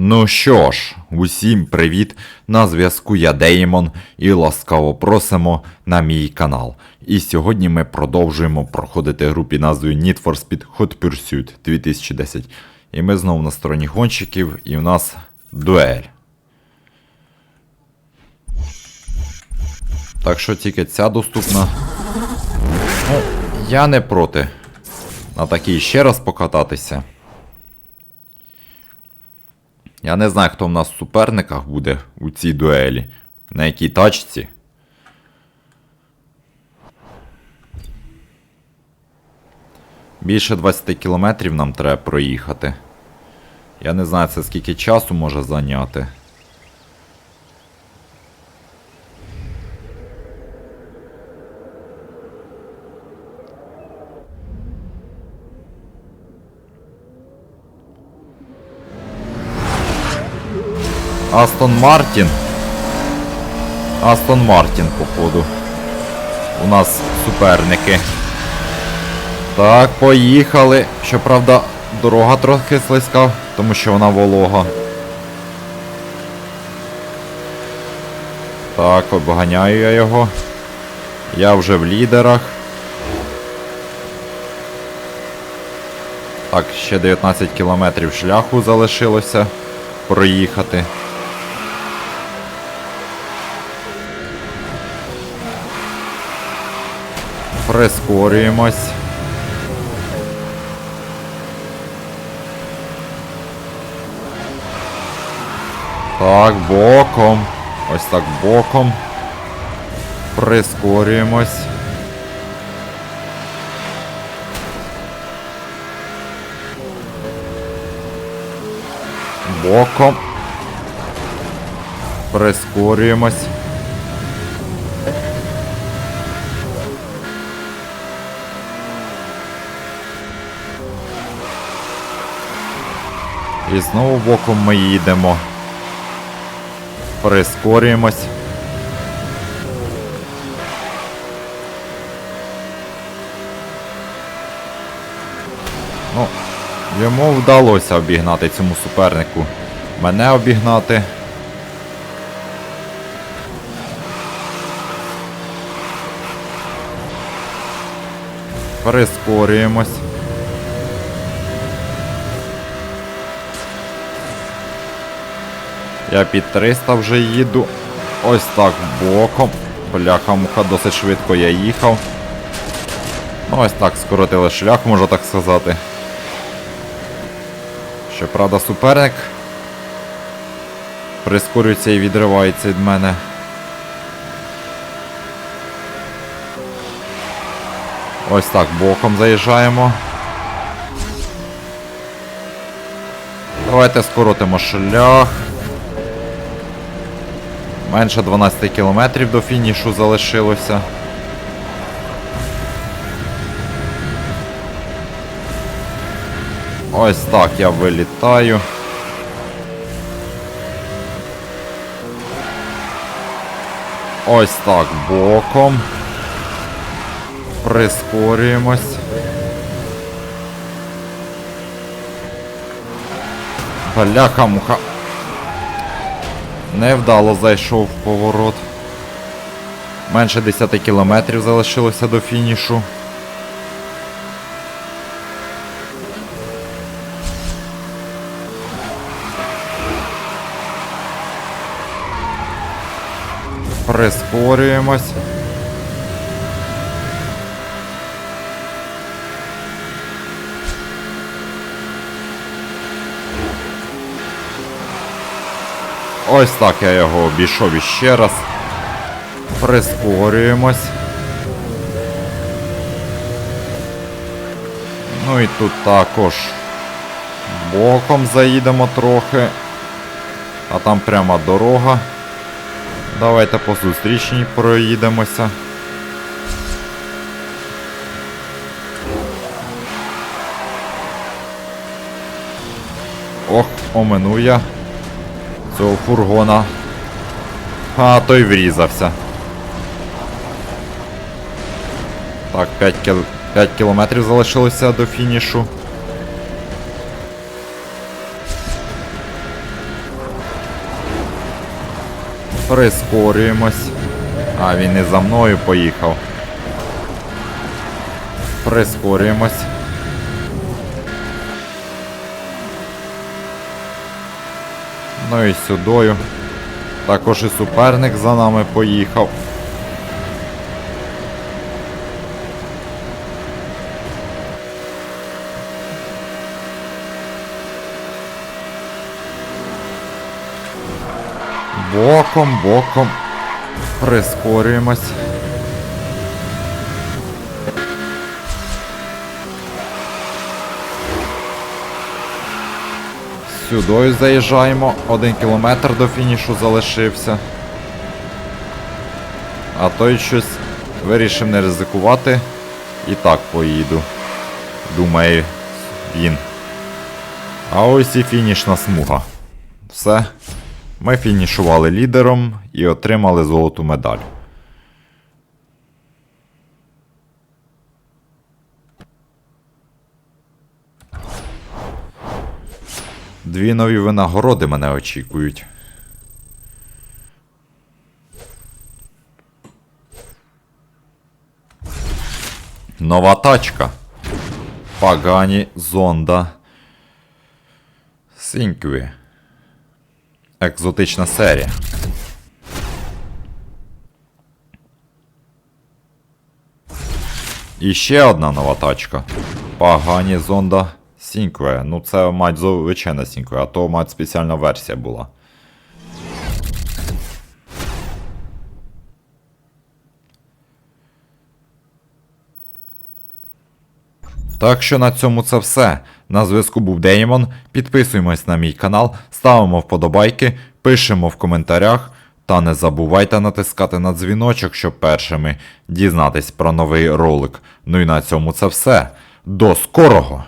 Ну що ж, усім привіт! На зв'язку я Деймон і ласкаво просимо на мій канал. І сьогодні ми продовжуємо проходити гру під назвою Need for Speed Hot Pursuit 2010. І ми знову на стороні гонщиків, і в нас дуель. Так що тільки ця доступна. Ну, я не проти. На такій ще раз покататися. Я не знаю, хто в нас в суперниках буде у цій дуелі. На якій тачці. Більше 20 кілометрів нам треба проїхати. Я не знаю, це скільки часу може зайняти. Астон Мартін. Астон Мартін, походу. У нас суперники. Так, поїхали. Щоправда, дорога трохи слизька, тому що вона волога. Так, обганяю я його. Я вже в лідерах. Так, ще 19 кілометрів шляху залишилося проїхати. Прискорюємось. Так, боком. Ось так боком. Прискорюємось. Боком. Прискорюємось. І знову боком ми їдемо. Прискорюємось. Ну, йому вдалося обігнати цьому супернику. Мене обігнати. Прискорюємось. Я під 300 вже їду. Ось так боком. Бляха-муха, досить швидко я їхав. Ну ось так скоротили шлях, можна так сказати. Щоправда, суперник прискорюється і відривається від мене. Ось так боком заїжджаємо. Давайте скоротимо шлях. Менше 12 кілометрів до фінішу залишилося. Ось так я вилітаю. Ось так боком. Прискорюємось. Бляха-муха. Невдало зайшов в поворот. Менше 10 кілометрів залишилося до фінішу. Прискорюємось. Ось так я його обійшов іще раз. Прискорюємось. Ну і тут також боком заїдемо трохи. А там пряма дорога. Давайте по зустрічній проїдемося. Ох, оминув я цього фургона. А, той врізався. Так, 5 кіл... 5 кілометрів залишилося до фінішу. Прискорюємось. А, він і за мною поїхав. Прискорюємось. Ну і сюдою. Також і суперник за нами поїхав. Боком, боком. Прискорюємось. Сюдою заїжджаємо. Один кілометр до фінішу залишився. А той щось вирішив не ризикувати. І так поїду. Думає він. А ось і фінішна смуга. Все. Ми фінішували лідером і отримали золоту медаль. Дві нові винагороди мене очікують. Нова тачка. Пагані Зонда. Сінькві. Екзотична серія. І ще одна нова тачка. Пагані Зонда Сінкве. Ну це мать звичайна Сінкве, а то мать спеціальна версія була. Так що на цьому це все. На зв'язку був Деймон. Підписуємось на мій канал, ставимо вподобайки, пишемо в коментарях. Та не забувайте натискати на дзвіночок, щоб першими дізнатись про новий ролик. Ну і на цьому це все. До скорого!